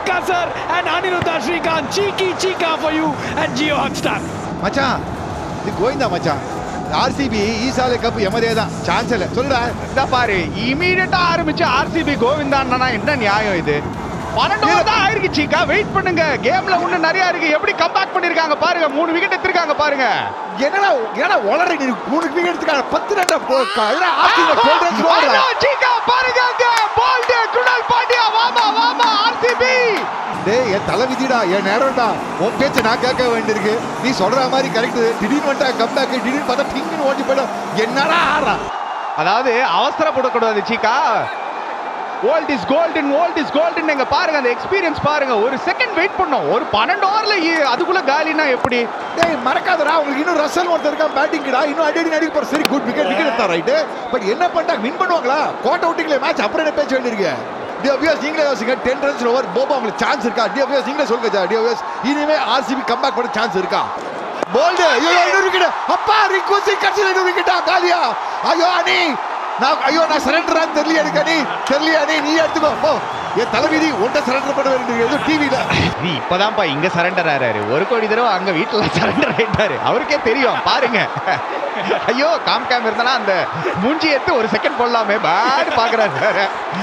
Chika sir and Aniruddha Srikanth. Cheeky Chika for you and Geo Hotstar. மச்சான் இது கோவிந்தா மச்சான். RCB ஈசாலை cup எமதே தான். Chance இல்லை. சொல்லுடா இந்த பாரு. இமீடியட்டா ஆரம்பிச்சு ஆர்சிபி கோவிந்தான்னா என்ன நியாயம் இது? பன்னெண்டு தான் ஆயிருக்கு சீக்கா வெயிட் பண்ணுங்க. கேம்ல இன்னும் நிறைய இருக்கு. எப்படி கம்பேக் பண்ணிருக்காங்க பாருங்க. மூணு விக்கெட் எடுத்திருக்காங்க பாருங்க. என்னடா என்னடா நீ? மூணு விக்கெட் எடுத்துக்கான பத்து ரெண்டா சீக்கா ஆர்சிபி டேய் என் தலை விதிடா என் நேரம்டா. உன் பேச்ச நான் கேட்க வேண்டியிருக்கு. நீ சொல்ற மாதிரி கரெக்ட் திடீர்னு வந்துட்டா கம்பேக் திடீர்னு பார்த்தா டிங்னு ஓடி போயிடும். என்னடா ஆடுறா? அதாவது அவசரப்படக்கூடாது சீக்கா. Old is golden old is golden நீங்க பாருங்க அந்த எக்ஸ்பீரியன்ஸ் பாருங்க. ஒரு செகண்ட் வெயிட் பண்ணோம். ஒரு பன்னெண்டு ஓவர்ல அதுக்குள்ள காலினா எப்படி? டேய் மறக்காதடா. உங்களுக்கு இன்னும் ரசல் ஒருத்தர் இருக்கான் பேட்டிங்டா இன்னும் அடி அடி அடிக்க போற சரி குட் விக்கெட் விக்கெட் எடுத்தா ரைட் பட் என்ன பண்ணிட்டாங்க வின் பண்ணுவாங்களா? கோட் அவுட்டிங்ல மேட்ச் அப்புறம் என்ன பேச வேண்டியிருக்கு? டிஎஃப்எஸ் நீங்களே யோசிங்க டென் ரன்ஸ் ஓவர் போபா உங்களுக்கு சான்ஸ் இருக்கா? டிஎஃப்எஸ் நீங்களே சொல்லுங்க டிஓபிஎஸ் இனிமே ஆர்சிபி கம்பேக் பண்ண சான்ஸ் இருக்கா? போல்டு ஐயோ இன்னொரு விக்கெட் அப்பா ரிக்வஸ்ட் கட்சியில் இன்னொரு விக்கெட்டா காலியா? ஐயோ அணி. நான் ஐயோ நான் சரண்டரா தெரியல எனக்கு அணி. தெரியல அணி. நீ எடுத்துக்கோ. போ. என் தலைவிதி ஒன்றை சரண்டர் பண்ண வேண்டியது எதுவும் டிவியில நீ இப்பதான்ப்பா இங்க சரண்டர் ஆறாரு. ஒரு கோடி தடவை அங்க வீட்டுல சரண்டர் ஆயிட்டாரு. அவருக்கே தெரியும். பாருங்க. ஐயோ காம் கேம் இருந்தானா அந்த மூஞ்சி எடுத்து ஒரு செகண்ட் போடலாமே. பேடு பாக்குறாரு